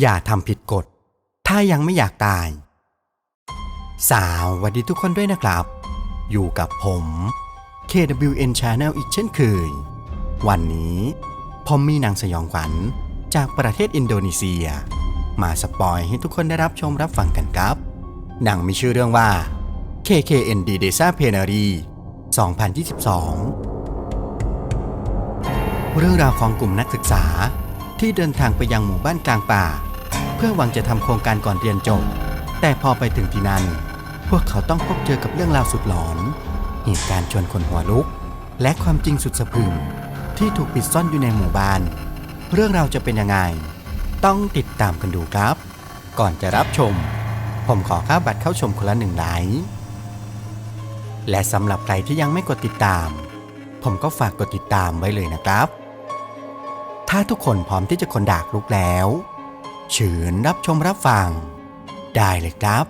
อย่าทำผิดกฎ ถ้ายังไม่อยากตาย สาวสวัสดีทุกคนด้วยนะครับ อยู่กับผม KWN Channel อีกเช่นเคย วันนี้ผมมีหนังสยองขวัญจากประเทศอินโดนีเซีย มาสปอยให้ทุกคนได้รับชมรับฟังกันครับ หนังมีชื่อเรื่องว่า KKND Desa Penari 2022 เรื่องราวของกลุ่มนักศึกษาที่เดินทางไปยังหมู่บ้านกลางป่า เพื่อหวังจะทำโครงการก่อนเรียนจบ แต่พอไปถึงที่นั่น พวกเขาต้องพบเจอกับเรื่องราวสุดหลอน เหตุการณ์ชวนคนหัวลุก และความจริงสุดสะพรึง ที่ถูกปิดซ่อนอยู่ในหมู่บ้าน เรื่องราวจะเป็นยังไง ต้องติดตามกันดูครับ ก่อนจะรับชม ผมขอค่าบัตรเข้าชมคนละหนึ่งไลค์และสำหรับใครที่ยังไม่กดติดตาม ผมก็ฝากกดติดตามไว้เลยนะครับ ถ้าทุกคนพร้อมที่จะคนดากลุกแล้ว เชิญรับชมรับฟัง ได้เลยครับ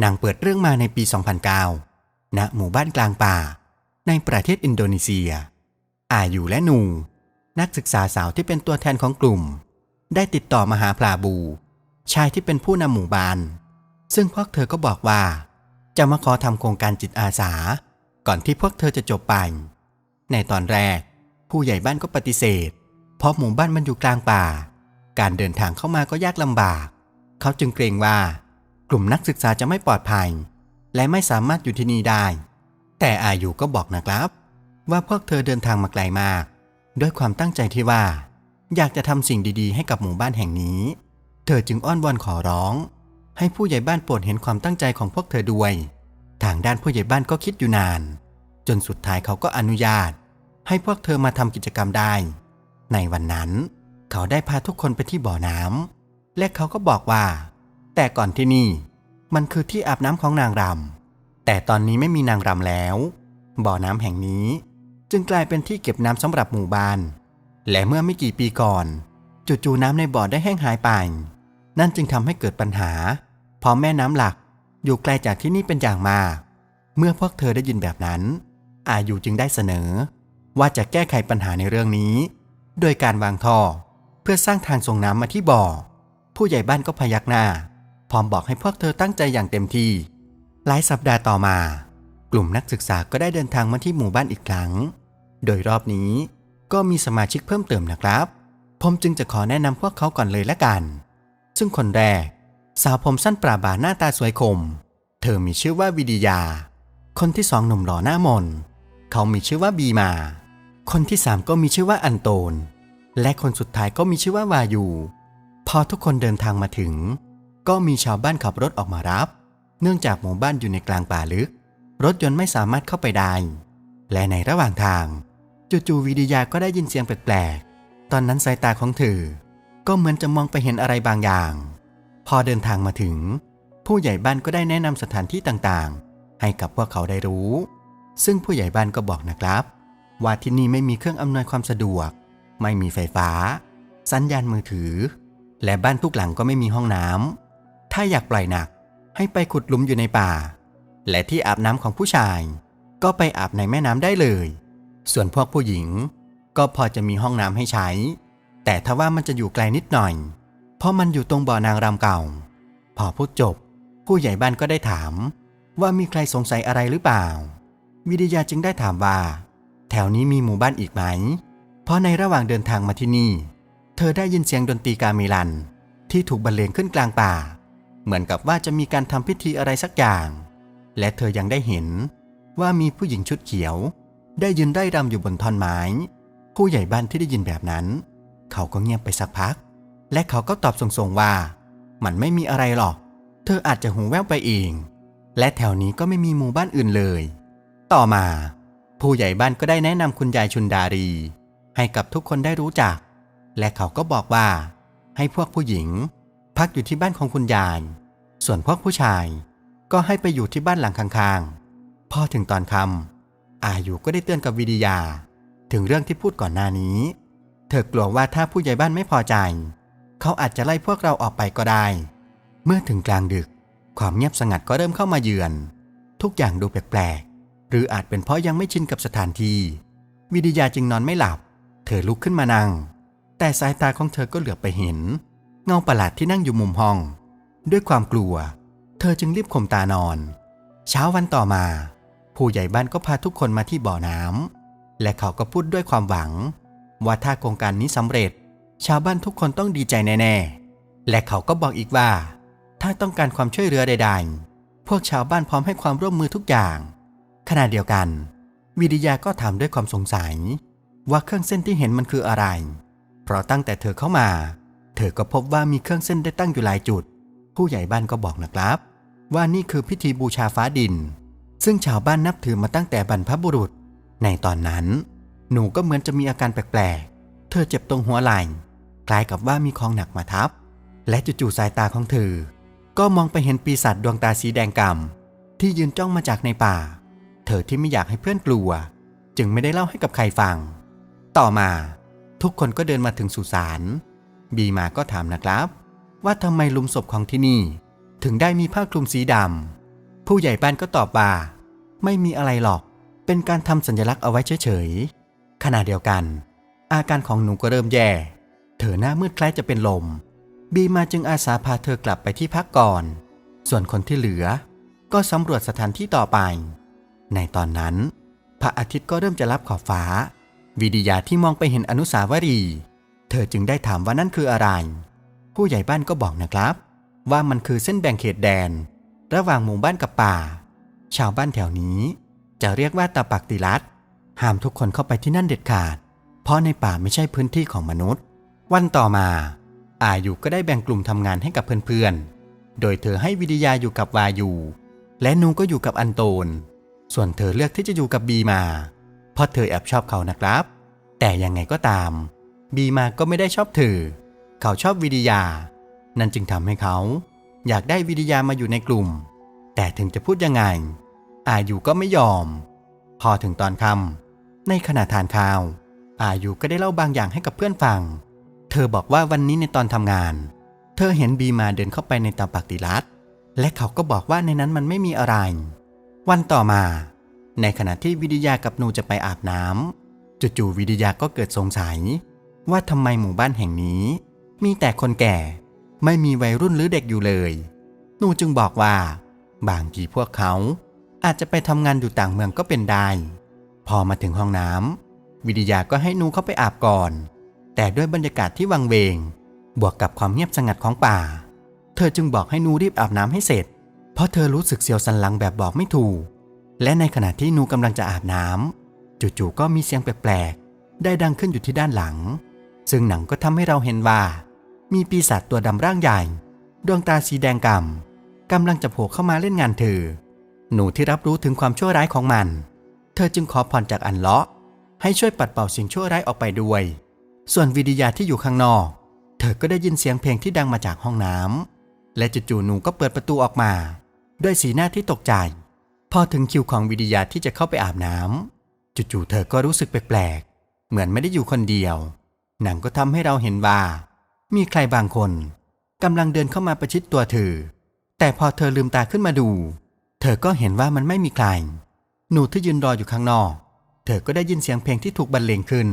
หนังเปิดเรื่องมาในปี 2009 ณ หมู่บ้านกลางป่า ในประเทศอินโดนีเซีย อายุและนู นักศึกษาสาวที่เป็นตัวแทนของกลุ่ม ได้ติดต่อมาหาพลาบู ชายที่เป็นผู้นำหมู่บ้าน ซึ่งพวกเธอก็บอกว่า จะมาขอทำโครงการจิตอาสา ก่อนที่พวกเธอจะจบไป ในตอนแรก ผู้ใหญ่บ้านก็ปฏิเสธ เพราะหมู่บ้านมันอยู่กลางป่า การเดินทางเข้ามาก็ยากลำบาก เขาจึงเกรงว่า กลุ่มนักศึกษาจะไม่ปลอดภัย และไม่สามารถอยู่ที่นี่ได้ แต่อายุก็บอกนะครับ ว่าพวกเธอเดินทางมาไกลมาก ด้วยความตั้งใจที่ว่า อยากจะทำสิ่งดีๆ ให้กับหมู่บ้านแห่งนี้ เธอจึงอ้อนวอนขอร้อง ให้ผู้ใหญ่บ้านโปรดเห็นความตั้งใจของพวกเธอด้วย ทางด้านผู้ใหญ่บ้านก็คิดอยู่นาน จนสุดท้ายเขาก็อนุญาต ให้พวกเธอมาทำกิจกรรมได้ ในวันนั้น เขาได้พาทุกคนไปที่บ่อน้ำและเขาก็บอกว่า แต่ก่อนที่นี่ มันคือที่อาบน้ำของนางรำแต่ตอนนี้ไม่มีนางรำแล้ว บ่อน้ำแห่งนี้ จึงกลายเป็นที่เก็บน้ำสำหรับหมู่บ้าน และเมื่อไม่กี่ปีก่อนจู่ๆน้ำในบ่อได้แห้งหายไป นั่นจึงทำให้เกิดปัญหาเพราะแม่น้ำหลัก อยู่ไกลจากที่นี่เป็นอย่างมาก เมื่อพวกเธอได้ยินแบบนั้น อายุจึงได้เสนอ ว่าจะแก้ไขปัญหาในเรื่องนี้ โดยการวางท่อ เพื่อสร้างทางส่งน้ำมาที่บ่อ ผู้ใหญ่บ้านก็พยักหน้า พร้อมบอกให้พวกเธอตั้งใจอย่างเต็มที่ หลายสัปดาห์ต่อมา กลุ่มนักศึกษาก็ได้เดินทางมาที่หมู่บ้านอีกครั้ง โดยรอบนี้ก็มีสมาชิกเพิ่มเติมนะครับ ผมจึงจะขอแนะนำพวกเขาก่อนเลยละกัน ซึ่งคนแรก สาวผมสั้นปราบาหน้าตาสวยคม เธอมีชื่อว่าวิดิยา คนที่สองหนุ่มหล่อหน้ามน เขามีชื่อว่าบีมา คนที่สามก็มีชื่อว่าอันโตน และคนสุดท้ายก็มีชื่อว่าวายู พอทุกคนเดินทางมาถึง ก็มีชาวบ้านขับรถออกมารับ เนื่องจากหมู่บ้านอยู่ในกลางป่าลึก รถยนต์ไม่สามารถเข้าไปได้ และในระหว่างทางจู่ๆวิดิยาก็ได้ยินเสียงแปลกๆ ตอนนั้นสายตาของเธอ ก็เหมือนจะมองไปเห็นอะไรบางอย่าง พอเดินทางมาถึง ผู้ใหญ่บ้านก็ได้แนะนำสถานที่ต่างๆ ให้กับพวกเขาได้รู้ ซึ่งผู้ใหญ่บ้านก็บอกนะครับ ว่าที่นี่ไม่มีเครื่องอำนวยความสะดวก ไม่มีไฟฟ้า สัญญาณมือถือ และบ้านทุกหลังก็ไม่มีห้องน้ำถ้าอยากปล่อยหนักให้ไปขุดหลุมอยู่ในป่า และที่อาบน้ำของผู้ชาย ก็ไปอาบในแม่น้ำได้เลย ส่วนพวกผู้หญิง ก็พอจะมีห้องน้ำให้ใช้ แต่ถ้าว่ามันจะอยู่ไกลนิดหน่อย เพราะมันอยู่ตรงบ่อนางรำเก่า พอพูดจบ ผู้ใหญ่บ้านก็ได้ถาม ว่ามีใครสงสัยอะไรหรือเปล่า วิทยาจึงได้ถามว่า แถวนี้มีหมู่บ้านอีกไหม เพราะในระหว่างเดินทางมาที่นี่ เธอได้ยินเสียงดนตรีกาเมลัน ที่ถูกบรรเลงขึ้นกลางป่า เหมือนกับว่าจะมีการทำพิธีอะไรสักอย่าง และเธอยังได้เห็น ว่ามีผู้หญิงชุดเขียว ได้ยืนได้รำอยู่บนท่อนไม้ ผู้ใหญ่บ้านที่ได้ยินแบบนั้น เขาก็เงียบไปสักพัก และเขาก็ตอบส่งๆว่า มันไม่มีอะไรหรอก เธออาจจะหูแว่วไปเอง และแถวนี้ก็ไม่มีหมู่บ้านอื่นเลย ต่อมา ผู้ใหญ่บ้านก็ได้แนะนำคุณยายชุนดารี ให้กับทุกคนได้รู้จัก และเขาก็บอกว่า ให้พวกผู้หญิง พักอยู่ที่บ้านของคุณยาย ส่วนพวกผู้ชาย ก็ให้ไปอยู่ที่บ้านหลังข้างๆ พอถึงตอนคำอายุก็ได้เตือนกับวิดิยา ถึงเรื่องที่พูดก่อนหน้านี้ เธอกลัวว่าถ้าผู้ใหญ่บ้านไม่พอใจ เขาอาจจะไล่พวกเราออกไปก็ได้ เมื่อถึงกลางดึก ความเงียบสงัดก็เริ่มเข้ามาเยือน ทุกอย่างดูแปลกๆ หรืออาจเป็นเพราะยังไม่ชินกับสถานที่ วิทยาจึงนอนไม่หลับ เธอลุกขึ้นมานั่ง แต่สายตาของเธอก็เหลือบไปเห็น เงาประหลาดที่นั่งอยู่มุมห้อง ด้วยความกลัว เธอจึงรีบข่มตานอน เช้าวันต่อมา ผู้ใหญ่บ้านก็พาทุกคนมาที่บ่อน้ำและเขาก็พูดด้วยความหวัง ว่าถ้าโครงการนี้สำเร็จ ชาวบ้านทุกคนต้องดีใจแน่ๆ และเขาก็บอกอีกว่า ถ้าต้องการความช่วยเหลือใดๆ พวกชาวบ้านพร้อมให้ความร่วมมือทุกอย่าง ขณะเดียวกัน วิริยาก็ถามด้วยความสงสัย ว่าเครื่องเส้นที่เห็นมันคืออะไร เพราะตั้งแต่เธอเข้ามา เธอก็พบว่ามีเครื่องเส้นได้ตั้งอยู่หลายจุด ผู้ใหญ่บ้านก็บอกนะครับ ว่านี่คือพิธีบูชาฟ้าดิน ซึ่งชาวบ้านนับถือมาตั้งแต่บรรพบุรุษ ในตอนนั้น หนูก็เหมือนจะมีอาการแปลกๆ เธอเจ็บตรงหัวไหล่ ล้ายกับว่ามีของหนักมาทับ และจู่ๆสายตาของเธอ ก็มองไปเห็นปีศาจดวงตาสีแดงกำที่ยืนจ้องมาจากในป่า เธอที่ไม่อยากให้เพื่อนกลัว จึงไม่ได้เล่าให้กับใครฟัง ต่อมา ทุกคนก็เดินมาถึงสุสานบีมาก็ถามนะครับ ว่าทำไมลุมศพของที่นี่ ถึงได้มีผ้าคลุมสีดำผู้ใหญ่บ้านก็ตอบว่า ไม่มีอะไรหรอก เป็นการทำสัญลักษณ์เอาไว้เฉยๆขณะเดียวกัน อาการของหนูก็เริ่มแย่ เธอหน้ามืดคล้ายจะเป็นลม บีมาจึงอาสาพาเธอกลับไปที่พักก่อน ส่วนคนที่เหลือ ก็สำรวจสถานที่ต่อไป ในตอนนั้น พระอาทิตย์ก็เริ่มจะรับขอบฟ้า วิดิยาที่มองไปเห็นอนุสาวรีย์เธอจึงได้ถามว่านั่นคืออะไร ผู้ใหญ่บ้านก็บอกนะครับ ว่ามันคือเส้นแบ่งเขตแดน ระหว่างหมู่บ้านกับป่า ชาวบ้านแถวนี้ จะเรียกว่าตาปักติลัดห้ามทุกคนเข้าไปที่นั่นเด็ดขาด เพราะในป่าไม่ใช่พื้นที่ของมนุษย์ วันต่อมา อายุก็ได้แบ่งกลุ่มทำงานให้กับเพื่อนๆ โดยเธอให้วิทยาอยู่กับวายู และนูก็อยู่กับอันโตน ส่วนเธอเลือกที่จะอยู่กับบีมา เพราะเธอแอบชอบเขานะครับ แต่ยังไงก็ตาม บีมาก็ไม่ได้ชอบเธอ เขาชอบวิทยา นั่นจึงทำให้เขา อยากได้วิทยามาอยู่ในกลุ่ม แต่ถึงจะพูดยังไง อายุก็ไม่ยอม พอถึงตอนค่ำในขณะทานข้าว อายุก็ได้เล่าบางอย่างให้กับเพื่อนฟัง เธอบอกว่าวันนี้ในตอนทำงาน เธอเห็นบีมาเดินเข้าไปในตาปักติลัดและเขาก็บอกว่าในนั้นมันไม่มีอะไร วันต่อมา ในขณะที่วิทยากับนูจะไปอาบน้ำจู่ๆวิทยาก็เกิดสงสัย ว่าทำไมหมู่บ้านแห่งนี้ มีแต่คนแก่ ไม่มีวัยรุ่นหรือเด็กอยู่เลย นูจึงบอกว่า บางทีพวกเขาอาจจะไปทำงานอยู่ต่างเมืองก็เป็นได้ พอมาถึงห้องน้ำวิทยาก็ให้นูเข้าไปอาบก่อน แต่ด้วยบรรยากาศที่วังเวง บวกกับความเงียบสงัดของป่า เธอจึงบอกให้นูรีบอาบน้ำให้เสร็จ เพราะเธอรู้สึกเสียวสันหลังแบบบอกไม่ถูก และในขณะที่นูกำลังจะอาบน้ำจู่ๆก็มีเสียงแปลกๆ ได้ดังขึ้นอยู่ที่ด้านหลัง ซึ่งหนังก็ทำให้เราเห็นว่า มีปีศาจตัวดำร่างใหญ่ ดวงตาสีแดงกำกำลังจะโผล่เข้ามาเล่นงานเธอ หนูที่รับรู้ถึงความชั่วร้ายของมัน เธอจึงขอผ่อนจากอันเลาะให้ช่วยปัดเป่าสิ่งชั่วร้ายออกไปด้วย ส่วนวิทยาที่อยู่ข้างนอก เธอก็ได้ยินเสียงเพลงที่ดังมาจากห้องน้ำและจู่ๆหนูก็เปิดประตูออกมา ด้วยสีหน้าที่ตกใจ พอถึงคิวของวิทยาที่จะเข้าไปอาบน้ำจู่ๆเธอก็รู้สึกแปลกๆ เหมือนไม่ได้อยู่คนเดียวหนังก็ทำให้เราเห็นว่า มีใครบางคนกำลังเดินเข้ามาประชิดตัวเธอ แต่พอเธอลืมตาขึ้นมาดู เธอก็เห็นว่ามันไม่มีใคร หนูที่ยืนรออยู่ข้างนอก เธอก็ได้ยินเสียงเพลงที่ถูกบรรเลงขึ้น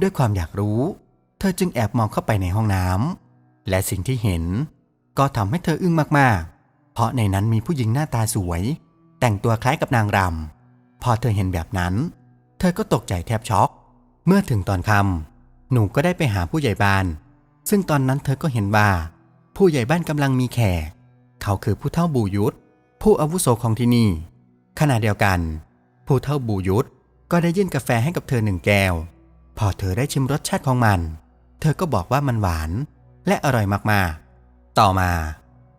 ด้วยความอยากรู้ เธอจึงแอบมองเข้าไปในห้องน้ำและสิ่งที่เห็น ก็ทำให้เธออึ้งมากๆ เพราะในนั้นมีผู้หญิงหน้าตาสวย แต่งตัวคล้ายกับนางรำพอเธอเห็นแบบนั้น เธอก็ตกใจแทบช็อก เมื่อถึงตอนค่ำหนูก็ได้ไปหาผู้ใหญ่บ้าน ซึ่งตอนนั้นเธอก็เห็นว่า ผู้ใหญ่บ้านกำลังมีแขก เขาคือผู้เฒ่าบูยุทธผู้อาวุโสของที่นี่ ขณะเดียวกัน ผู้เฒ่าบูยุทธก็ได้ยื่นกาแฟให้กับเธอหนึ่งแก้ว พอเธอได้ชิมรสชาติของมัน เธอก็บอกว่ามันหวาน และอร่อยมากๆ ต่อมา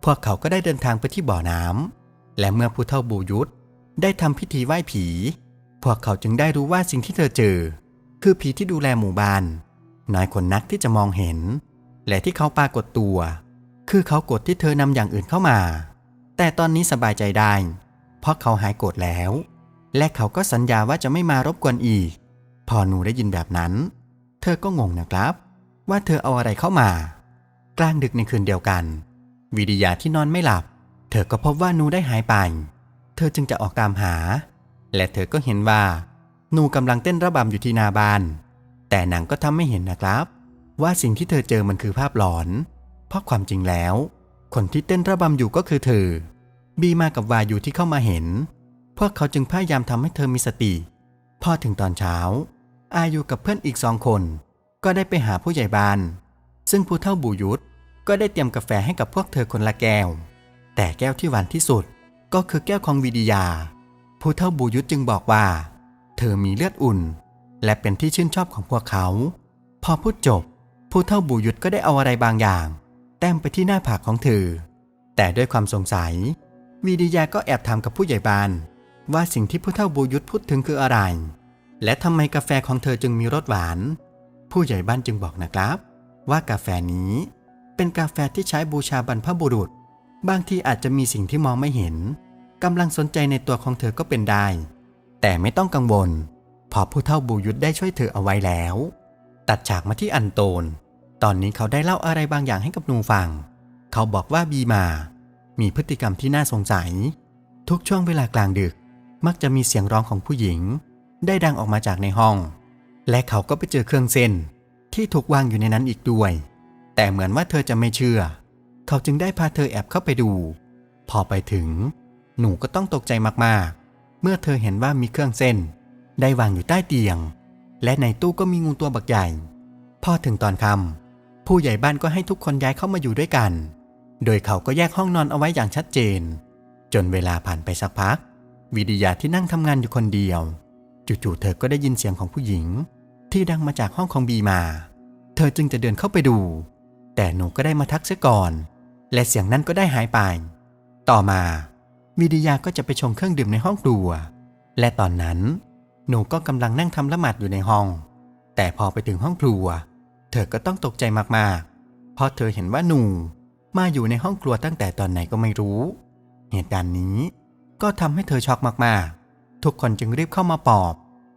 พวกเขาก็ได้เดินทางไปที่บ่อน้ำและเมื่อผู้เฒ่าบูยุทธได้ทำพิธีไหว้ผี พวกเขาจึงได้รู้ว่าสิ่งที่เธอเจอ คือผีที่ดูแลหมู่บ้านน้อยคนนักที่จะมองเห็น และที่เขาปรากฏตัว คือเขากดที่เธอนำอย่างอื่นเข้ามา แต่ตอนนี้สบายใจได้ เพราะเขาหายโกรธแล้ว และเขาก็สัญญาว่าจะไม่มารบกวนอีก อหนูได้ยินแบบนั้น เธอก็งงนะครับ ว่าเธอเอาอะไรเข้ามา กลางดึกในคืนเดียวกัน วิทยาที่นอนไม่หลับ เธอก็พบว่าหนูได้หายไป เธอจึงจะออกตามหา และเธอก็เห็นว่าหนูกำลังเต้นระบำอยู่ที่นาบ้านแต่หนังก็ทำไม่เห็นนะครับ ว่าสิ่งที่เธอเจอมันคือภาพหลอน เพราะความจริงแล้ว คนที่เต้นระบำอยู่ก็คือเธอ บีมากับวายูที่เข้ามาเห็น พวกเขาจึงพยายามทำให้เธอมีสติ พอถึงตอนเช้า อายุกับเพื่อนอีกสองคน ก็ได้ไปหาผู้ใหญ่บ้าน ซึ่งผู้เฒ่าบูยุทธก็ได้เตรียมกาแฟให้กับพวกเธอคนละแก้ว แต่แก้วที่หวานที่สุดก็คือแก้วของวิดียา ผู้เฒ่าบูยุทธจึงบอกว่า เธอมีเลือดอุ่น และเป็นที่ชื่นชอบของพวกเขา พอพูดจบ ผู้เฒ่าบูยุทธก็ได้เอาอะไรบางอย่าง แต้มไปที่หน้าผากของเธอ แต่ด้วยความสงสัยวิดียาก็แอบถามกับผู้ใหญ่บ้านว่าสิ่งที่ผู้เฒ่าบูยุทธพูดถึงคืออะไร และทำไมกาแฟของเธอจึงมีรสหวาน ผู้ใหญ่บ้านจึงบอกนะครับ ว่ากาแฟนี้ เป็นกาแฟที่ใช้บูชาบรรพบุรุษ บางทีอาจจะมีสิ่งที่มองไม่เห็นกำลังสนใจในตัวของเธอก็เป็นได้ แต่ไม่ต้องกังวลเพอผู้เฒ่าบูยุทธได้ช่วยเธอเอาไว้แล้ว ตัดฉากมาที่อันโตน ตอนนี้เขาได้เล่าอะไรบางอย่างให้กับนูฟัง เขาบอกว่าบีมา มีพฤติกรรมที่น่าสงสัย ทุกช่วงเวลากลางดึก มักจะมีเสียงร้องของผู้หญิง ได้ดังออกมาจากในห้อง และเขาก็ไปเจอเครื่องเส้น ที่ถูกวางอยู่ในนั้นอีกด้วย แต่เหมือนว่าเธอจะไม่เชื่อ เขาจึงได้พาเธอแอบเข้าไปดู พอไปถึง หนูก็ต้องตกใจมากๆ เมื่อเธอเห็นว่ามีเครื่องเส้น ได้วางอยู่ใต้เตียง และในตู้ก็มีงูตัวบักใหญ่ พอถึงตอนค่ำผู้ใหญ่บ้านก็ให้ทุกคนย้ายเข้ามาอยู่ด้วยกัน โดยเขาก็แยกห้องนอนเอาไว้อย่างชัดเจน จนเวลาผ่านไปสักพักวิดยาที่นั่งทำงานอยู่คนเดียว จู่ๆเธอก็ได้ยินเสียงของผู้หญิง ที่ดังมาจากห้องของบีมา เธอจึงจะเดินเข้าไปดู แต่หนูก็ได้มาทักเสียก่อน และเสียงนั้นก็ได้หายไป ต่อมาวิดียาก็จะไปชงเครื่องดื่มในห้องครัว และตอนนั้น หนูก็กำลังนั่งทำละหมาดอยู่ในห้อง แต่พอไปถึงห้องครัว เธอก็ต้องตกใจมากๆ เพราะเธอเห็นว่าหนูมาอยู่ในห้องครัวตั้งแต่ตอนไหนก็ไม่รู้ เหตุการณ์นี้ก็ทำให้เธอช็อกมากๆ ทุกคนจึงรีบเข้ามาปอบ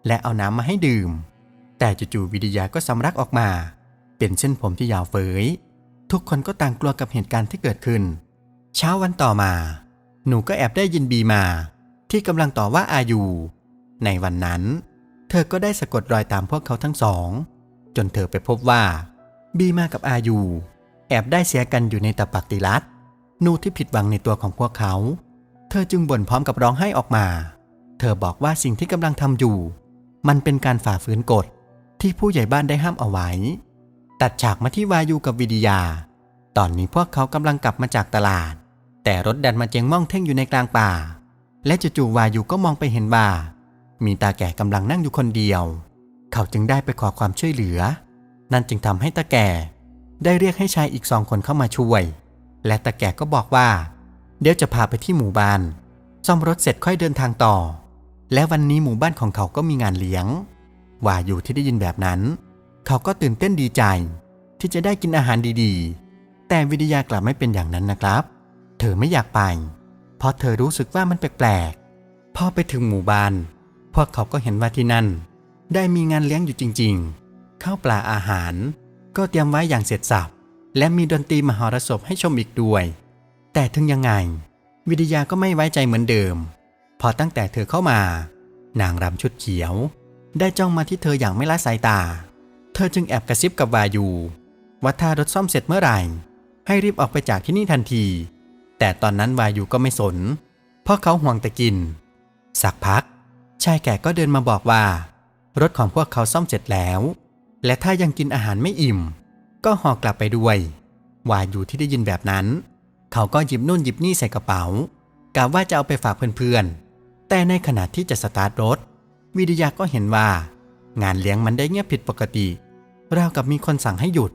และเอาน้ำมาให้ดื่ม แต่จู่ๆวิดียาก็สำลักออกมา เป็นเส้นผมที่ยาวเฟยทุกคนก็ต่างกลัวกับเหตุการณ์ที่เกิดขึ้น เช้าวันต่อมา หนูก็แอบได้ยินบีมา ที่กำลังต่อว่าอายูในวันนั้น เธอก็ได้สะกดรอยตามพวกเขาทั้งสอง จนเธอไปพบว่า บีมากับอายูแอบได้เสียกันอยู่ในตะปักติลัดนูที่ผิดหวังในตัวของพวกเขา เธอจึงบ่นพร้อมกับร้องไห้ออกมา เธอบอกว่าสิ่งที่กำลังทำอยู่ มันเป็นการฝ่าฝืนกฎที่ผู้ใหญ่บ้านได้ห้ามเอาไว้ ตัดฉากมาที่วายูกับวิดยา ตอนนี้พวกเขากำลังกลับมาจากตลาด แต่รถดันมาเจงม่องเท่งอยู่ในกลางป่า และจู่ๆวายูก็มองไปเห็นว่า มีตาแก่กำลังนั่งอยู่คนเดียว เขาจึงได้ไปขอความช่วยเหลือ นั่นจึงทำให้ตาแก่ ได้เรียกให้ชายอีกสองคนเข้ามาช่วย และตาแก่ก็บอกว่า เดี๋ยวจะพาไปที่หมู่บ้านซ่อมรถเสร็จค่อยเดินทางต่อ และวันนี้หมู่บ้านของเขาก็มีงานเลี้ยง ว่าอยู่ที่ได้ยินแบบนั้น เขาก็ตื่นเต้นดีใจ ที่จะได้กินอาหารดีๆ แต่วิทยากลับไม่เป็นอย่างนั้นนะครับ เธอไม่อยากไป เพราะเธอรู้สึกว่ามันแปลกๆ พอไปถึงหมู่บ้าน พวกเขาก็เห็นว่าที่นั่น ได้มีงานเลี้ยงอยู่จริงๆ ข้าวปลาอาหาร ก็เตรียมไว้อย่างเสร็จสับ และมีดนตรีมหรสพให้ชมอีกด้วย แต่ถึงยังไง วิทยาก็ไม่ไว้ใจเหมือนเดิม พอตั้งแต่เธอเข้ามา นางรำชุดเขียว ได้จ้องมาที่เธออย่างไม่ละสายตา เธอจึงแอบกระซิบกับวายูว่าถ้ารถซ่อมเสร็จเมื่อไหร่ ให้รีบออกไปจากที่นี่ทันที แต่ตอนนั้นวายูก็ไม่สน เพราะเขาห่วงแต่กิน สักพัก ชายแก่ก็เดินมาบอกว่า รถของพวกเขาซ่อมเสร็จแล้ว และถ้ายังกินอาหารไม่อิ่ม ก็ห่อกลับไปด้วย วายูที่ได้ยินแบบนั้น เขาก็หยิบนู่นหยิบนี่ใส่กระเป๋ากะว่าจะเอาไปฝากเพื่อนๆ แต่ในขณะที่จะสตาร์ทรถ วิทยาก็เห็นว่า งานเลี้ยงมันได้เงียบผิดปกติราวกับมีคนสั่งให้หยุด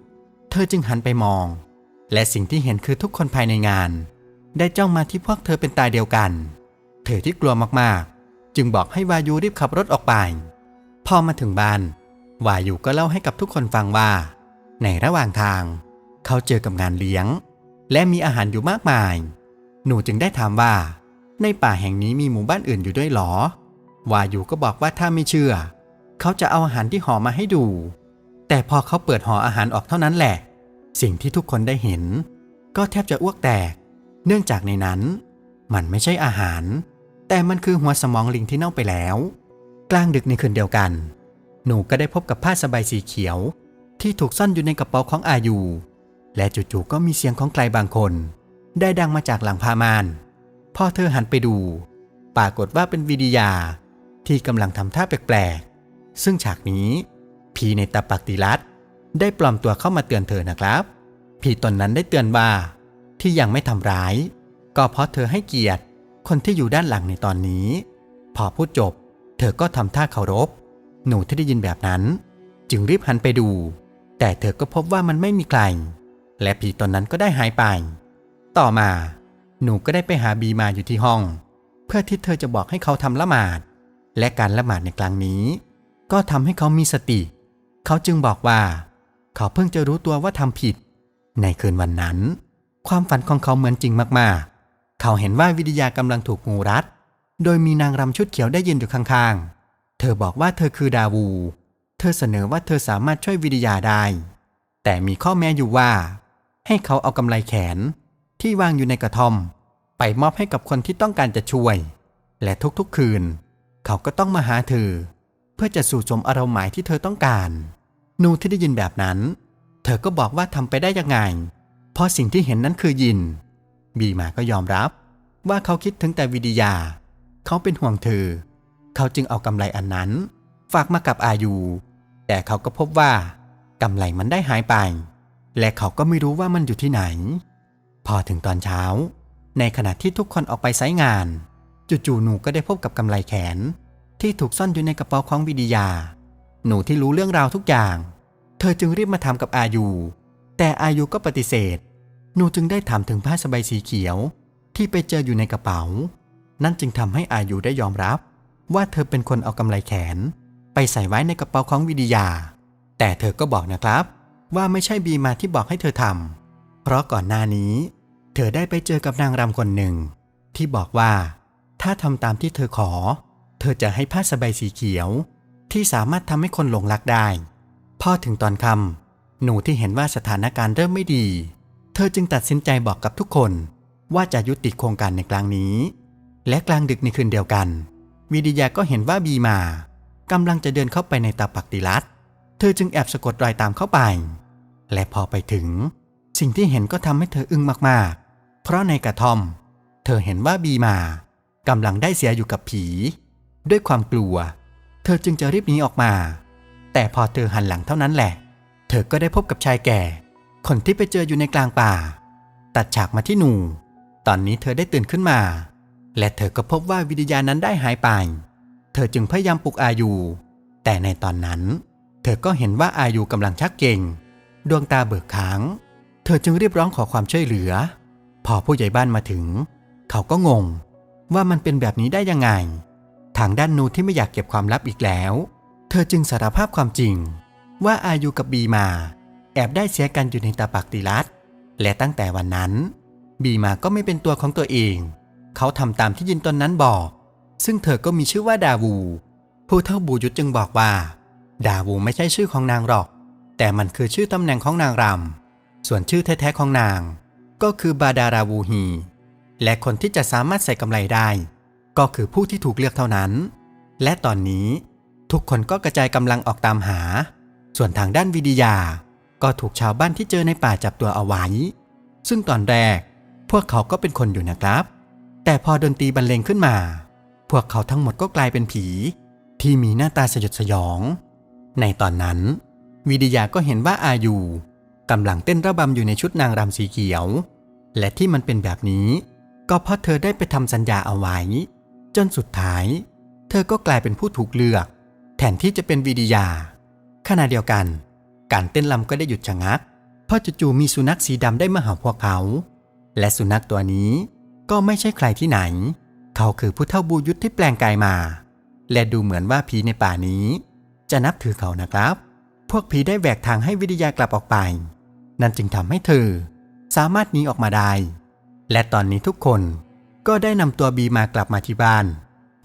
เธอจึงหันไปมอง และสิ่งที่เห็นคือทุกคนภายในงาน ได้จ้องมาที่พวกเธอเป็นตายเดียวกัน เธอที่กลัวมากๆ จึงบอกให้วายูรีบขับรถออกไป พอมาถึงบ้านวายูก็เล่าให้กับทุกคนฟังว่า ในระหว่างทาง เขาเจอกับงานเลี้ยง และมีอาหารอยู่มากมาย หนูจึงได้ถามว่า ในป่าแห่งนี้มีหมู่บ้านอื่นอยู่ด้วยหรอ วายูก็บอกว่าถ้าไม่เชื่อ เขาจะเอาอาหารที่ห่อมาให้ดู แต่พอเขาเปิดห่ออาหารออกเท่านั้นแหละ สิ่งที่ทุกคนได้เห็น ก็แทบจะอ้วกแตก เนื่องจากในนั้น มันไม่ใช่อาหาร แต่มันคือหัวสมองลิงที่เน่าไปแล้ว กลางดึกในคืนเดียวกัน หนูก็ได้พบกับผ้าสบายสีเขียว ที่ถูกซ่อนอยู่ในกระเป๋าของอายุและจู่ๆก็มีเสียงของใครบางคน ได้ดังมาจากหลังผ้ามาน พอเธอหันไปดู ปรากฏว่าเป็นวิดียาที่กำลังทำท่าแปลกๆ ซึ่งฉากนี้ ผีในตาปักติรัตได้ปลอมตัวเข้ามาเตือนเธอนะครับ ผีตนนั้นได้เตือนว่า ที่ยังไม่ทำร้าย ก็เพราะเธอให้เกียรติ คนที่อยู่ด้านหลังในตอนนี้ พอพูดจบ เธอก็ทำท่าเคารพ หนูที่ได้ยินแบบนั้น จึงรีบหันไปดู แต่เธอก็พบว่ามันไม่มีใคร และผีตนนั้นก็ได้หายไป ต่อมา หนูก็ได้ไปหาบีมาอยู่ที่ห้อง เพื่อที่เธอจะบอกให้เขาทำละหมาด และการละหมาดในครั้งนี้ ก็ทำให้เขามีสติ เขาจึงบอกว่า เขาเพิ่งจะรู้ตัวว่าทำผิด ในคืนวันนั้น ความฝันของเขาเหมือนจริงมากๆ เขาเห็นว่าวิทยากำลังถูกงูรัด โดยมีนางรำชุดเขียวได้ยืนอยู่ข้างๆ เธอบอกว่าเธอคือดาวู เธอเสนอว่าเธอสามารถช่วยวิทยาได้ แต่มีข้อแม้อยู่ว่า ให้เขาเอากำไลแขน ที่วางอยู่ในกระท่อม ไปมอบให้กับคนที่ต้องการจะช่วย และทุกๆคืน เขาก็ต้องมาหาเธอ เพื่อจะสู่สมอารมณ์หมายที่เธอต้องการ นูที่ได้ยินแบบนั้น เธอก็บอกว่าทำไปได้ยังไง เพราะสิ่งที่เห็นนั้นคือยิน บีมาก็ยอมรับ ว่าเขาคิดถึงแต่วิทยา เขาเป็นห่วงเธอ เขาจึงเอากำไรอันนั้น ฝากมากับอายุแต่เขาก็พบว่ากำไรมันได้หายไป และเขาก็ไม่รู้ว่ามันอยู่ที่ไหน พอถึงตอนเช้า ในขณะที่ทุกคนออกไปไซงาน จู่ๆหนูก็ได้พบกับกำไรแขน ที่ถูกซ่อนอยู่ในกระเป๋าของวิทยา หนูที่รู้เรื่องราวทุกอย่าง เธอจึงรีบมาถามกับอายุ แต่อายุก็ปฏิเสธ หนูจึงได้ถามถึงผ้าสบายสีเขียว ที่ไปเจออยู่ในกระเป๋า นั่นจึงทำให้อายุได้ยอมรับ ว่าเธอเป็นคนเอากำไรแขน ไปใส่ไว้ในกระเป๋าของวิทยา แต่เธอก็บอกนะครับ ว่าไม่ใช่บีมาที่บอกให้เธอทำ เพราะก่อนหน้านี้ เธอได้ไปเจอกับนางรำคนหนึ่ง ที่บอกว่า ถ้าทำตามที่เธอขอ เธอจะให้ผ้าสบายสีเขียว ที่สามารถทำให้คนหลงรักได้ พอถึงตอนคำหนูที่เห็นว่าสถานการณ์เริ่มไม่ดี เธอจึงตัดสินใจบอกกับทุกคน ว่าจะยุติโครงการในครั้งนี้ และกลางดึกในคืนเดียวกัน วิดิยาก็เห็นว่าบีมากำลังจะเดินเข้าไปในตาปักติรัตเธอจึงแอบสะกดรอยตามเข้าไป และพอไปถึง สิ่งที่เห็นก็ทำให้เธออึ้งมากๆ เพราะในกระท่อม เธอเห็นว่าบีมากำลังได้เสียอยู่กับผี ด้วยความกลัว เธอจึงจะรีบหนีออกมา แต่พอเธอหันหลังเท่านั้นแหละ เธอก็ได้พบกับชายแก่ คนที่ไปเจออยู่ในกลางป่า ตัดฉากมาที่หนู ตอนนี้เธอได้ตื่นขึ้นมา และเธอก็พบว่าวิญญาณนั้นได้หายไป เธอจึงพยายามปลุกอายุ แต่ในตอนนั้น เธอก็เห็นว่าอายุกำลังชักเก่ง ดวงตาเบิกค้าง เธอจึงรีบร้องขอความช่วยเหลือ พอผู้ใหญ่บ้านมาถึง เขาก็งง ว่ามันเป็นแบบนี้ได้ยังไง ทางด้านนูที่ไม่อยากเก็บความลับอีกแล้ว เธอจึงสารภาพความจริง ว่าอายุกับบีมา แอบได้เสียกันอยู่ในตาปักติรัตและตั้งแต่วันนั้น บีมาก็ไม่เป็นตัวของตัวเอง เขาทำตามที่ยินตนนั้นบอก ซึ่งเธอก็มีชื่อว่าดาวู ผู้เท่าบูยุทธจึงบอกว่า ดาวูไม่ใช่ชื่อของนางหรอก แต่มันคือชื่อตำแหน่งของนางรำ ส่วนชื่อแท้ๆของนาง ก็คือบาดาราวูฮี และคนที่จะสามารถใส่กำไรได้ ก็คือผู้ที่ถูกเลือกเท่านั้น และตอนนี้ทุกคนก็กระจายกำลังออกตามหา ส่วนทางด้านวิทยา ก็ถูกชาวบ้านที่เจอในป่าจับตัวเอาไว้ ซึ่งตอนแรกพวกเขาก็เป็นคนอยู่นะครับ แต่พอดนตรีบรรเลงขึ้นมา พวกเขาทั้งหมดก็กลายเป็นผี ที่มีหน้าตาสยดสยอง ในตอนนั้นวิทยาก็เห็นว่าอายุ กำลังเต้นระบำอยู่ในชุดนางรำสีเขียว และที่มันเป็นแบบนี้ ก็เพราะเธอได้ไปทำสัญญาเอาไว้ จนสุดท้าย เธอก็กลายเป็นผู้ถูกเลือก แทนที่จะเป็นวิทยา ขณะเดียวกัน การเต้นลำก็ได้หยุดชะงัก เพราะจู่ๆมีสุนัขสีดำได้มาหาพวกเขา และสุนัขตัวนี้ก็ไม่ใช่ใครที่ไหน เขาคือผู้เท่าบูยุทธที่แปลงกายมา และดูเหมือนว่าผีในป่านี้ จะนับถือเขานะครับ พวกผีได้แหวกทางให้วิทยากลับออกไป นั่นจึงทำให้เธอ สามารถหนีออกมาได้ และตอนนี้ทุกคนก็ได้นำตัวบีมากลับมาที่บ้าน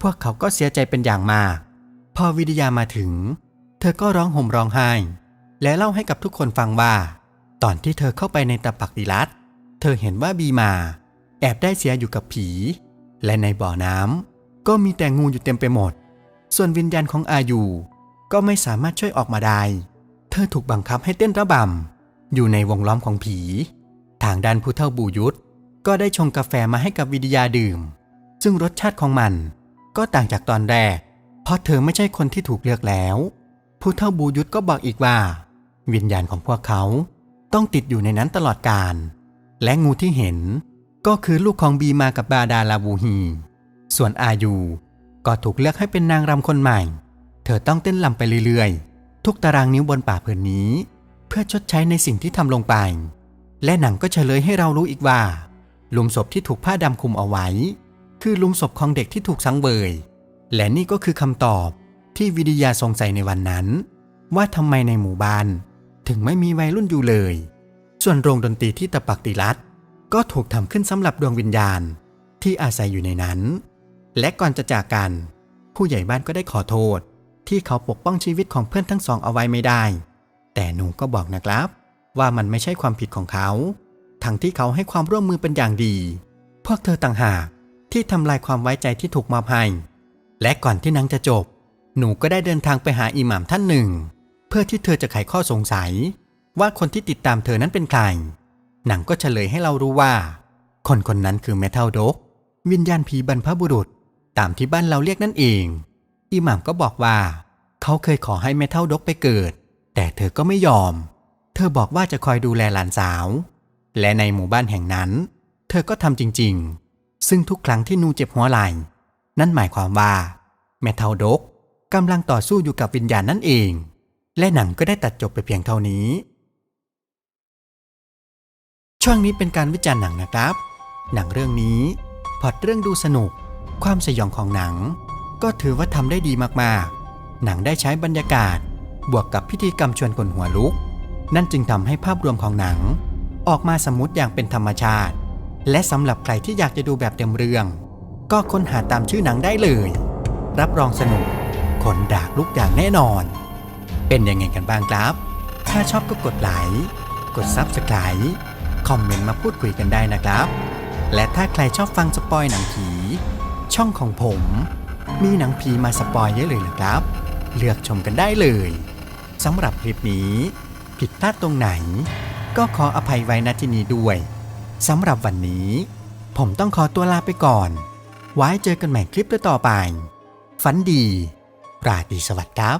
พวกเขาก็เสียใจเป็นอย่างมาก พอวิทยามาถึง เธอก็ร้องห่มร้องไห้ และเล่าให้กับทุกคนฟังว่า ตอนที่เธอเข้าไปในตะปักดิรัตเธอเห็นว่าบีมา แอบได้เสียอยู่กับผี และในบ่อน้ำก็มีแต่งูอยู่เต็มไปหมด ส่วนวิญญาณของอายูก็ไม่สามารถช่วยออกมาได้ เธอถูกบังคับให้เต้นระบำ อยู่ในวงล้อมของผี ทางด้านผู้เฒ่าบูยุทธก็ได้ชงกาแฟมาให้กับวิทยาดื่ม ซึ่งรสชาติของมันก็ต่างจากตอนแรก เพราะเธอไม่ใช่คนที่ถูกเลือกแล้ว ผู้เฒ่าบูยุทธก็บอกอีกว่า วิญญาณของพวกเขาต้องติดอยู่ในนั้นตลอดกาลและงูที่เห็นก็คือลูกของบีมากับบาดาลาบูฮี ส่วนอายูก็ถูกเลือกให้เป็นนางรำคนใหม่ เธอต้องเต้นลำไปเรื่อยๆ ทุกตารางนิ้วบนป่าผืนนี้ เพื่อชดใช้ในสิ่งที่ทำลงไป และหนังก็เฉลยให้เรารู้อีกว่าหลุมศพที่ถูกผ้าดำคลุมเอาไว้ คือหลุมศพของเด็กที่ถูกสังเวย และนี่ก็คือคำตอบที่วิทยาสงสัยในวันนั้น ว่าทำไมในหมู่บ้าน ถึงไม่มีวัยรุ่นอยู่เลย ส่วนโรงดนตรีที่ตะปักติรัตก็ถูกทำขึ้นสำหรับดวงวิญญาณที่อาศัยอยู่ในนั้น และก่อนจะจากกัน ผู้ใหญ่บ้านก็ได้ขอโทษ ที่เขาปกป้องชีวิตของเพื่อนทั้งสองเอาไว้ไม่ได้ แต่หนูก็บอกนะครับ ว่ามันไม่ใช่ความผิดของเขา ทั้งที่เขาให้ความร่วมมือเป็นอย่างดี พวกเธอต่างหากที่ทำลายความไว้ใจที่ถูกมอบให้ และก่อนที่นังจะจบ หนูก็ได้เดินทางไปหาอิหม่ามท่านหนึ่ง เพื่อที่เธอจะไขข้อสงสัย ว่าคนที่ติดตามเธอนั้นเป็นใครหนังก็เฉลยให้เรารู้ว่า คนคนนั้นคือเมทัลดก วิญญาณผีบรรพบุรุษ ตามที่บ้านเราเรียกนั่นเอง อิหม่ามก็บอกว่า เขาเคยขอให้เมทัลดกไปเกิด แต่เธอก็ไม่ยอม เธอบอกว่าจะคอยดูแลหลานสาว และในหมู่บ้านแห่งนั้น เธอก็ทำจริงๆ ซึ่งทุกครั้งที่นูเจ็บหัวไหล่ นั่นหมายความว่าเมทัลดกกำลังต่อสู้อยู่กับวิญญาณนั่นเอง และหนังก็ได้ตัดจบไปเพียงเท่านี้ ช่วงนี้เป็นการวิจารณ์หนังนะครับ หนังเรื่องนี้พอตเรื่องดูสนุก ความสยองของหนัง ก็ถือว่าทำได้ดีมากๆ หนังได้ใช้บรรยากาศ บวกกับพิธีกรรมชวนคนหัวลุก นั่นจึงทำให้ภาพรวมของหนัง ออกมาสมูทอย่างเป็นธรรมชาติ และสำหรับใครที่อยากจะดูแบบเต็มเรื่อง ก็ค้นหาตามชื่อหนังได้เลย รับรองสนุกคนดากลุกอย่างแน่นอน เป็นยังไงกันบ้างครับ ถ้าชอบก็กดไลค์กด Subscribe คอมเมนต์มาพูดคุยกันได้นะครับ และถ้าใครชอบฟังสปอยหนังผี ช่องของผม มีหนังผีมาสปอยเยอะเลยนะครับ เลือกชมกันได้เลย สำหรับคลิปนี้ ผิดพลาดตรงไหน ก็ขออภัยไว้ณที่นี้ด้วยสำหรับวันนี้ ผมต้องขอตัวลาไปก่อน ไว้เจอกันใหม่คลิปต่อไป ฝันดี ราตรีสวัสดิ์ครับ